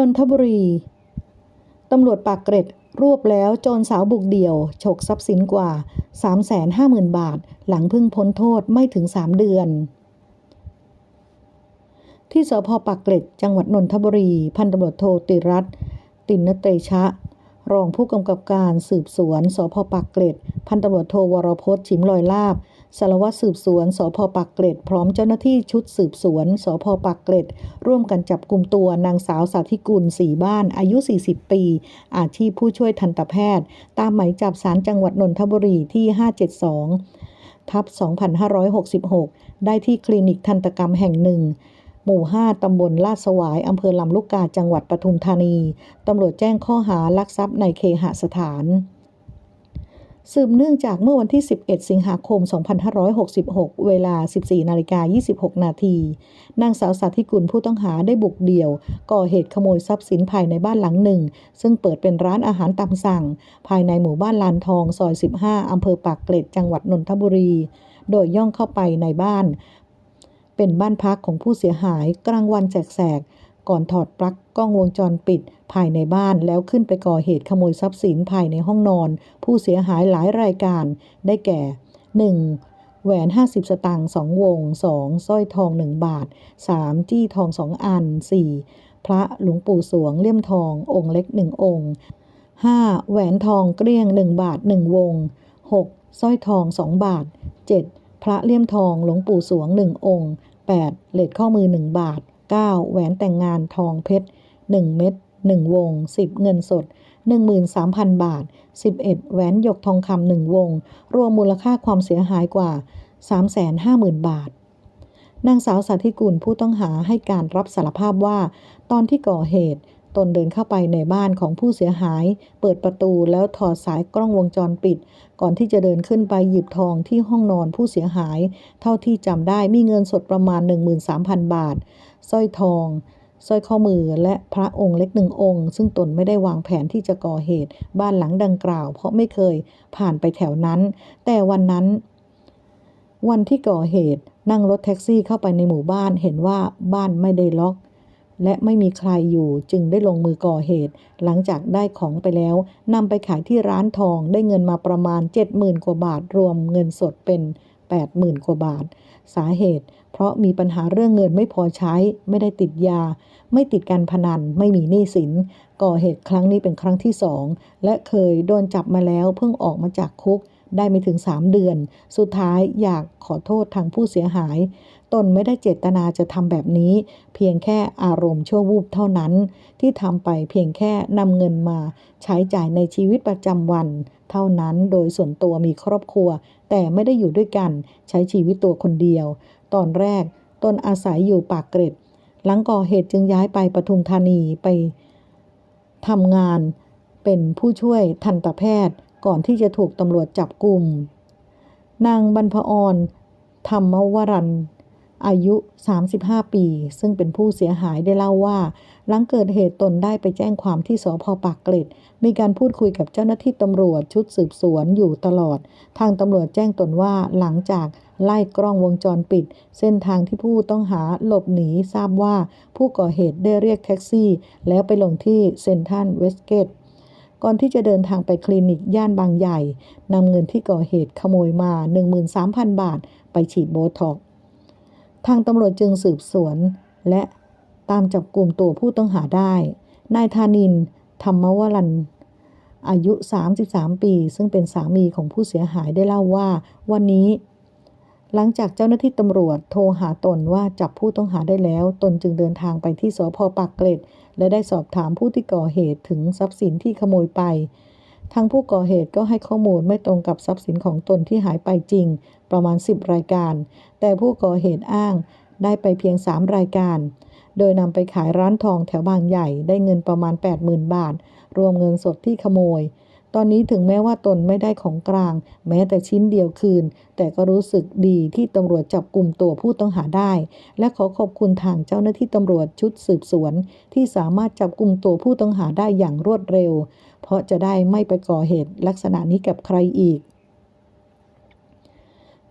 นนทบุรี ตำรวจปากเกร็ด รวบแล้วโจรสาวบุกเดี่ยว ฉกทรัพย์สินกว่า 350,000 บาท หลังเพิ่งพ้นโทษไม่ถึง 3 เดือน ที่สพปากเกร็ด จังหวัดนนทบุรี พันตำรวจโทติรัตน์ตินเตชะ รองผู้กำกับการสืบสวนสพปากเกร็ด พันตำรวจโทวรพจน์ชิมลอยลาบ สารวัตรสืบสวนสพปากเกร็ดพร้อมเจ้าหน้าที่ชุดสืบสวนสพปากเกร็ด ร่วมกันจับกลุ่มตัวนางสาวสาธิกุลสีบ้านอายุ 40 ปี อาชีพผู้ช่วยทันตแพทย์ ตามหมายจับสารจังหวัดนนทบุรีที่ 572 ทับ 2566 ได้ที่คลินิกทันตกรรมแห่งหนึ่งหมู่ 5 ตำบลลาดสวาย อำเภอลำลูกกา จังหวัดปทุมธานี ตำรวจแจ้งข้อหาลักทรัพย์ในเคหสถาน สืบเนื่องจากเมื่อวันที่ 11 สิงหาคม 2566 เวลา 14 นาฬิกา 26 นาที นางสาวสาธิกุลผู้ต้องหาได้บุกเดี่ยว ก่อเหตุขโมยทรัพย์สินภายในบ้านหลังหนึ่ง ซึ่งเปิดเป็นร้านอาหารตามสั่ง ภายในหมู่บ้านลานทอง ซอย 15 อำเภอปากเกร็ด จังหวัดนนทบุรี โดยย่องเข้าไปในบ้าน เป็นบ้านพักของผู้เสียหาย กลางวันแสกๆก่่อนถอดปลั๊กกล้องวงจรปิด ภายในบ้านแล้วขึ้นไปก่อเหตุขโมยทรัพย์สินภายในห้องนอน ผู้เสียหายหลายรายการ ได้แก่ 1. แหวน 50 สตางค์2วง 2. สร้อยทอง 1 บาท 3. จี้ทอง 2 อัน 4. พระหลวงปู่สวงเลี่ยมทอง องค์เล็ก 1 องค์ 5. แหวนทองเกลี้ยง 1 บาท 1 วง 6. สร้อยทอง 2 บาท 7. พระเลี่ยมทองหลวงปู่สวง 1 องค์ 8. เหลดข้อมือ 1 บาท 9. แหวนแต่งงานทองเพชร 1 เม็ด1วง 10 เงินสด 13,000 บาท 11 แหวนหยกทองคำ1วง รวมมูลค่าความเสียหายกว่า 350,000 บาท นางสาวสาธิกุลผู้ต้องหาให้การรับสารภาพว่า ตอนที่ก่อเหตุตนเดินเข้าไปในบ้านของผู้เสียหาย เปิดประตูแล้วถอดสายกล้องวงจรปิด ก่อนที่จะเดินขึ้นไปหยิบทองที่ห้องนอนผู้เสียหาย เท่าที่จำได้มีเงินสดประมาณ 13,000 บาท สร้อยทองสร้อยข้อมือและพระองค์เล็กหนึ่งองค์ ซึ่งตนไม่ได้วางแผนที่จะก่อเหตุบ้านหลังดังกล่าว เพราะไม่เคยผ่านไปแถวนั้น แต่วันนั้น วันที่ก่อเหตุนั่งรถแท็กซี่เข้าไปในหมู่บ้านเห็นว่าบ้านไม่ได้ล็อก และไม่มีใครอยู่จึงได้ลงมือก่อเหตุ หลังจากได้ของไปแล้วนำไปขายที่ร้านทองได้เงินมาประมาณ 70,000 กว่าบาทรวมเงินสดเป็น 80,000 กว่าบาท สาเหตุ เพราะมีปัญหาเรื่องเงินไม่พอใช้ ไม่ได้ติดยา ไม่ติดการพนัน ไม่มีหนี้สิน ก่อเหตุครั้งนี้เป็นครั้งที่สองและเคยโดนจับมาแล้วเพิ่งออกมาจากคุกได้ไม่ถึง 3 เดือน สุดท้ายอยากขอโทษทางผู้เสียหาย ตนไม่ได้เจตนาจะทำแบบนี้ เพียงแค่อารมณ์ชั่ววูบเท่านั้น ที่ทำไปเพียงแค่นำเงินมา ใช้จ่ายในชีวิตประจำวัน เท่านั้นโดยส่วนตัวมีครอบครัว แต่ไม่ได้อยู่ด้วยกัน ใช้ชีวิตตัวคนเดียว ตอนแรกตนอาศัยอยู่ปากเกร็ด หลังก่อเหตุจึงย้ายไปปทุมธานีไปทำงานเป็นผู้ช่วยทันตแพทย์ก่อนที่จะถูกตำรวจจับกลุ่ม นางบรรพออนธรรมวรัน อายุ 35 ปี ซึ่งเป็นผู้เสียหายได้เล่าว่า หลังเกิดเหตุตนได้ไปแจ้งความที่สพปากเกร็ด มีการพูดคุยกับเจ้าหน้าที่ตำรวจชุดสืบสวนอยู่ตลอด ทางตำรวจแจ้งตนว่าหลังจากไล่กล้องวงจรปิด เส้นทางที่ผู้ต้องหาหลบหนีทราบว่า ผู้ก่อเหตุได้เรียกแท็กซี่ แล้วไปลงที่เซนทรัลเวสเกตก่อนที่จะเดินทางไปคลินิกย่านบางใหญ่นำเงินที่ก่อเหตุขโมยมา 13,000 บาท ไปฉีดโบท็อก ทางตำรวจจึงสืบสวน และตามจับกลุ่มตัวผู้ต้องหาได้ นายธานิน ธรรมวรันอายุ 33 ปี ซึ่งเป็นสามีของผู้เสียหายได้เล่าว่า วันนี้ หลังจากเจ้าหน้าที่ตำรวจโทรหาตนว่าจับผู้ต้องหาได้แล้ว ตนจึงเดินทางไปที่สพปากเกร็ด และได้สอบถามผู้ที่ก่อเหตุถึงทรัพย์สินที่ขโมยไป ทั้งผู้ก่อเหตุก็ให้ข้อมูลไม่ตรงกับทรัพย์สินของตนที่หายไปจริง ประมาณ 10 รายการ แต่ผู้ก่อเหตุอ้างได้ไปเพียง 3 รายการ โดยนำไปขายร้านทองแถวบางใหญ่ได้เงินประมาณ 80,000 บาท รวมเงินสดที่ขโมย ตอนนี้ถึงแม้ว่าตนไม่ได้ของกลาง แม้แต่ชิ้นเดียวคืน แต่ก็รู้สึกดีที่ตำรวจจับกลุ่มตัวผู้ต้องหาได้ และขอขอบคุณทางเจ้าหน้าที่ตำรวจชุดสืบสวน ที่สามารถจับกลุ่มตัวผู้ต้องหาได้อย่างรวดเร็ว เพราะจะได้ไม่ไปก่อเหตุลักษณะนี้กับใครอีก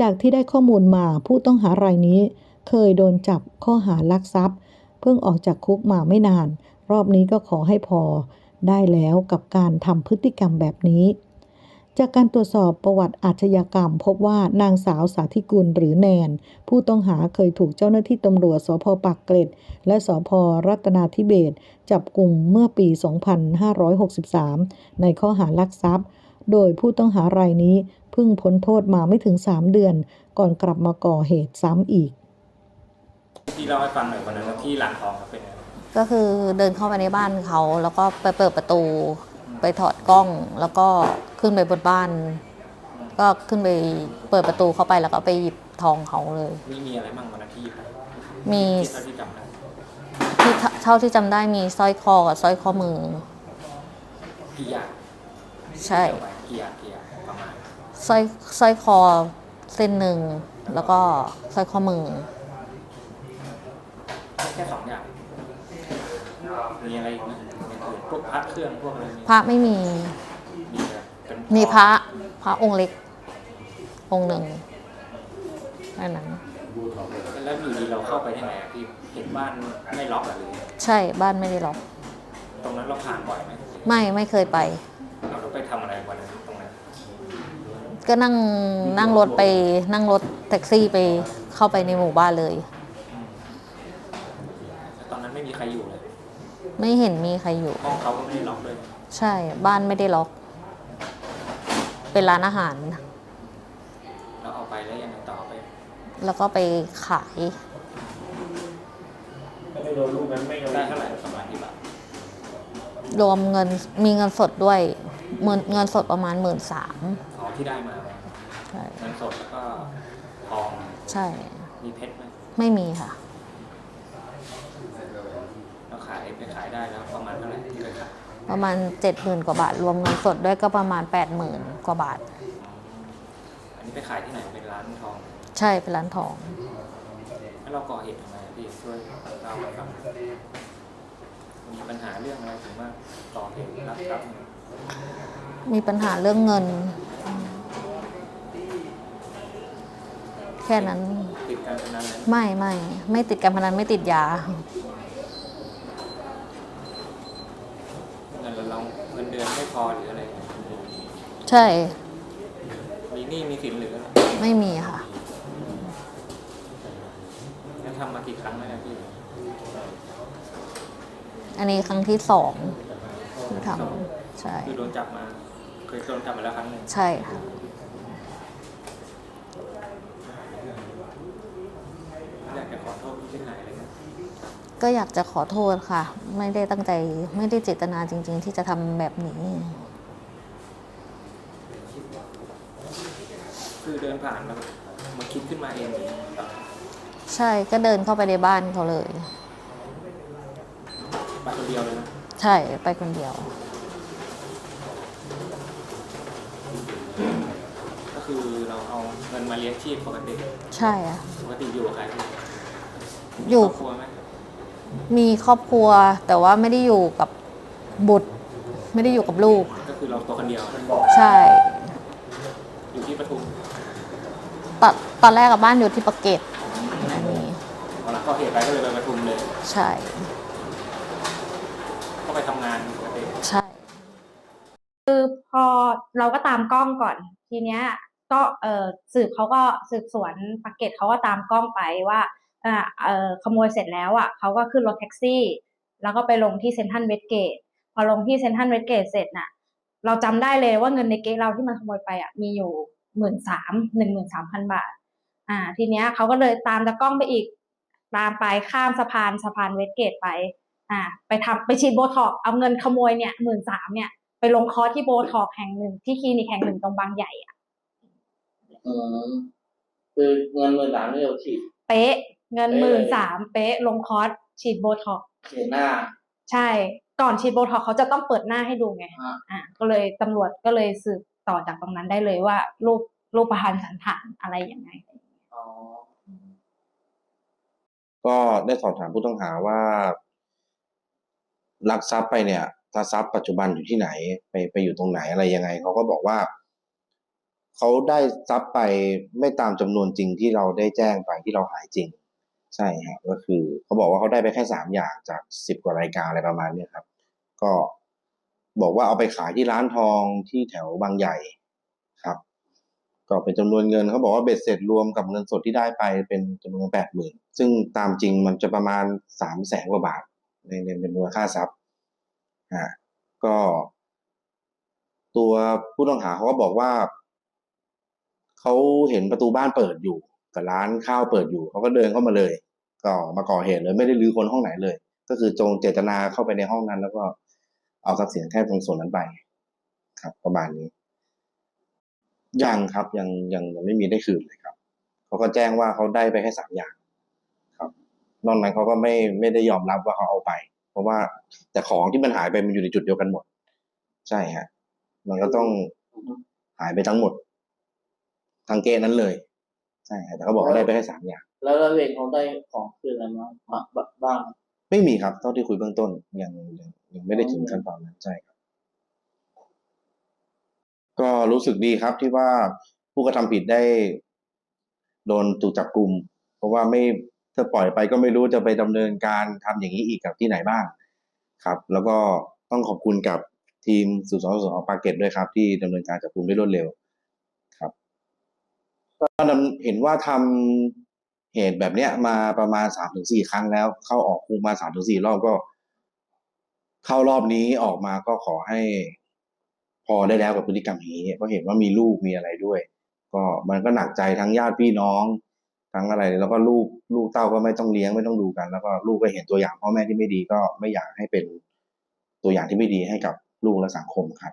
จากที่ได้ข้อมูลมาผู้ต้องหารายนี้ เคยโดนจับข้อหาลักทรัพย์ เพิ่งออกจากคุกมาไม่นาน รอบนี้ก็ขอให้พอ ได้แล้วกับการทำพฤติกรรมแบบนี้ จากการตรวจสอบประวัติอาชญากรรม พบว่านางสาวสาธิกุลหรือแนน ผู้ต้องหาเคยถูกเจ้าหน้าที่ตำรวจสพปากเกร็ด และสพรัตนาธิเบศจับกลุ่มเมื่อปี 2563 ในข้อหารักทรัพย์ โดยผู้ต้องหารายนี้เพิ่งพ้นโทษมาไม่ถึง 3 เดือน ก่อนกลับมาก่อเหตุซ้ำอีก ที่เล่าให้ฟังหน่อยวันนั้นที่ร้านทองครับเป็นไง ก็คือเดินเข้าไปในบ้านเขา แล้วก็ไปเปิดประตู ไปถอดกล้อง แล้วก็ขึ้นไปบนบ้าน ก็ขึ้นไปเปิดประตูเข้าไปแล้วก็ไปหยิบทองเขาเลย มีมีอะไรบ้างวันนั้นที่หยิบไปมีที่เท่าที่จำได้ที่เท่าที่จำได้มีสร้อยคอกับสร้อยข้อมือ กี่อย่างใช่ เอาไปกี่อย่างกี่อย่างประมาณสร้อยสร้อยคอเส้นหนึ่ง แล้วก็สร้อยข้อมือ แค่สองอย่าง มีอะไรอีกไหมอย่างอื่นพวกพระเครื่องพวกอะไรมีพระไม่มี มีแบบเป็นมีพระพระองค์เล็ก องค์หนึ่งแค่นั้น แล้วอยู่ดีเราเข้าไปได้ไงอะพี่เห็นบ้านไม่ล็อกอะหรือใช่บ้านไม่ได้ล็อก ตรงนั้นเราผ่านบ่อยไหมไม่ไม่เคยไป เราไปทำอะไรวันนั้นตรงนั้นก็นั่งนั่งรถไปนั่งรถแท็กซี่ไปเข้าไปในหมู่บ้านเลย แล้วตอนนั้นไม่มีใครอยู่เลย ไม่เห็นมีใครอยู่ ห้องเขาก็ไม่ได้ล็อกเลยใช่ บ้านไม่ได้ล็อก เป็นร้านอาหารเราเอาไปแล้วยังไงต่อไป แล้วก็ไปขายได้เท่าไหร่ประมาณกี่บาทรวมเงินมีเงินสดด้วยเงินเงินสดประมาณหมื่นสามอ๋อที่ได้มาใช่เงินสดแล้วก็ทองใช่ มีเพชรไหมไม่มีค่ะ เราขายไปขายได้แล้วประ มาณเท่าไหร่ที่ไปขายประมาณเจ็ดหมื่นกว่าบาท รวมเงินสดด้วยก็ประมาณแปดหมื่นกว่าบาท อันนี้ไปขายที่ไหนเป็นร้านทองใช่เป็นร้านทอง แล้วเราก่อเหตุทำไมอะพี่ช่วยเล่าให้ฟังมีปัญหาเรื่องอะไรถึงว่าก่อเหตุรับทรัพย์เนี่ยมีปัญหาเรื่องเงิน แค่นั้น ติดการพนันเลยไม่ไม่ไม่ติดการพนันไม่ติดยา เงินเราเงินเดือนไม่พอหรืออะไรใช่ มีหนี้มีสินหรืออะไรไม่มีค่ะ แล้วทำมากี่ครั้งแล้วเนี่ยพี่อันนี้ครั้งที่สองที่ทำใช่ คือโดนจับมาเคยโดนจับมาแล้วครั้งหนึ่งใช่ค่ะ อยากจะขอโทษผู้เสียหายอะไรเงี้ย ก็อยากจะขอโทษค่ะ ไม่ได้ตั้งใจไม่ได้เจตนาจริง ๆ ที่จะทำแบบนี้ คือเดินผ่านแล้วมาคิดขึ้นมาเองหรือแบบใช่ก็เดินเข้าไปในบ้านเขาเลยไปคนเดียวเลยนะใช่ไปคนเดียว ก็คือเราเอาเงินมาเลี้ยงชีพปกติใช่อะปกติอยู่กับใครพี่อยู่ครอบครัวไหม มีครอบครัวแต่ว่าไม่ได้อยู่กับบุตร ไม่ได้อยู่กับลูก ก็คือเราตัวคนเดียวใช่อยู่ที่ปทุมตอนตอนแรกกับบ้านอยู่ที่ปากเกร็ดอันนี้พอหลังก็เหตุไปก็เลยไปปทุมเลยใช่ ก็ไปทำงานปกติใช่ คือพอเราก็ตามกล้องก่อน ทีเนี้ย ก็เออสืบเขาก็สืบสวนปากเก็ตเขาก็ตามกล้องไปว่าอ่าเออ ขโมยเสร็จแล้วอะเขาก็ขึ้นรถแท็กซี่ แล้วก็ไปลงที่เซนทรัลเวสเกตพอลงที่เซนทรัลเวสเกตเสร็จน่ะ เราจำได้เลยว่าเงินในเก๊เราที่มันขโมยไปอะมีอยู่หมื่นสามหนึ่งหมื่นสามพันบาท อ่า ทีเนี้ยเขาก็เลยตามตะกล้องไปอีก ตามไปข้ามสะพานสะพานเวสเกตไป อ่า ไปทำไปฉีดโบท็อกซ์เอาเงินขโมยเนี่ยหมื่นสามเนี่ยไปลงคอร์สที่โบท็อกซ์แห่งหนึ่งที่คลินิกแห่งหนึ่งตรงบางใหญ่อะอืมคือเงินหมื่นสามนี่เราฉีดเป๊ะ เงินเป๊ะหมื่นเลยสามเป๊ะลงคอร์สฉีดโบท็อกซ์เสียหน้า ใช่ก่อนฉีดโบท็อกซ์เขาจะต้องเปิดหน้าให้ดูไงฮะอ่าก็เลยตำรวจก็เลยสืบต่อจากตรงนั้นได้เลยว่า รูปรูปประพันธ์สันฐานอะไรยังไงอ๋อก็ได้สอบถามผู้ต้องหาว่าลักทรัพย์ไปเนี่ยถ้าทรัพย์ปัจจุบันอยู่ที่ไหน ไปไปอยู่ตรงไหนอะไรยังไงเขาก็บอกว่าเขาได้ทรัพย์ไปไม่ตามจำนวนจริงที่เราได้แจ้งไปที่เราหายจริง ใช่ฮะก็คือเขาบอกว่าเขาได้ไปแค่สามอย่างจากสิบกว่ารายการอะไรประมาณเนี้ยครับ ก็บอกว่าเอาไปขายที่ร้านทองที่แถวบางใหญ่ครับ ก็เป็นจำนวนเงินเขาบอกว่าเบ็ดเสร็จรวมกับเงินสดที่ได้ไปเป็นจำนวนแปดหมื่นซึ่งตามจริงมันจะประมาณสามแสนกว่าบาท ในในในมูลค่าทรัพย์อ่าก็ ตัวผู้ต้องหาเขาก็บอกว่าเขาเห็นประตูบ้านเปิดอยู่ กับร้านข้าวเปิดอยู่เขาก็เดินเข้ามาเลย ก็มาก่อเหตุเลยไม่ได้รื้อคนห้องไหนเลย ก็คือจงเจตนาเข้าไปในห้องนั้น แล้วก็เอาทรัพย์สินแค่ตรงส่วนนั้นไป ครับ ประมาณนี้ ยังครับยังยังยังไม่มีได้คืนเลยครับเขาก็แจ้งว่าเขาได้ไปแค่สามอย่าง ครับ นอกนั้นเขาก็ไม่ไม่ได้ยอมรับว่าเขาเอาไป เพราะว่าแต่ของที่มันหายไปมันอยู่ในจุดเดียวกันหมด ใช่ฮะ มันก็ต้องหายไปทั้งหมดทางเกณฑ์นั้นเลย ช่ฮะแต่เขาบอกเขาได้ไปแค่สามอย่าง แล้วร้อยเวรเขาได้ของคืนอะไรมามาบ้าง ไม่มีครับเท่าที่คุยเบื้องต้นยังยังยังไม่ได้ถึงขั้นตอนนั้นใช่ครับ ก็รู้สึกดีครับที่ว่าผู้กระทำผิดได้ โดนถูกจับกลุ่มเพราะว่าไม่ถ้าปล่อยไปก็ไม่รู้จะไปดำเนินการทำอย่างนี้อีกกับที่ไหนบ้าง ครับ แล้วก็ต้องขอบคุณกับทีมสืบสวนสอบสวนปากเกร็ดด้วยครับ ที่ดำเนินการจับกลุ่มได้รวดเร็วครับ ก็เห็นว่าทำเหตุแบบเนี้ย มาประมาณสามถึงสี่ครั้งแล้ว เข้าออกคุกมาสามถึงสี่รอบก็ เข้ารอบนี้ออกมาก็ขอให้ พอได้แล้วกับพฤติกรรมนี้เพราะเห็นว่ามีลูกมีอะไรด้วย ก็มันก็หนักใจทั้งญาติพี่น้องทั้งอะไร แล้วก็ลูกลูกเต้าก็ไม่ต้องเลี้ยงไม่ต้องดูกัน แล้วก็ลูกก็เห็นตัวอย่างพ่อแม่ที่ไม่ดีก็ไม่อยากให้เป็นตัวอย่างที่ไม่ดีให้กับลูกและสังคมครับ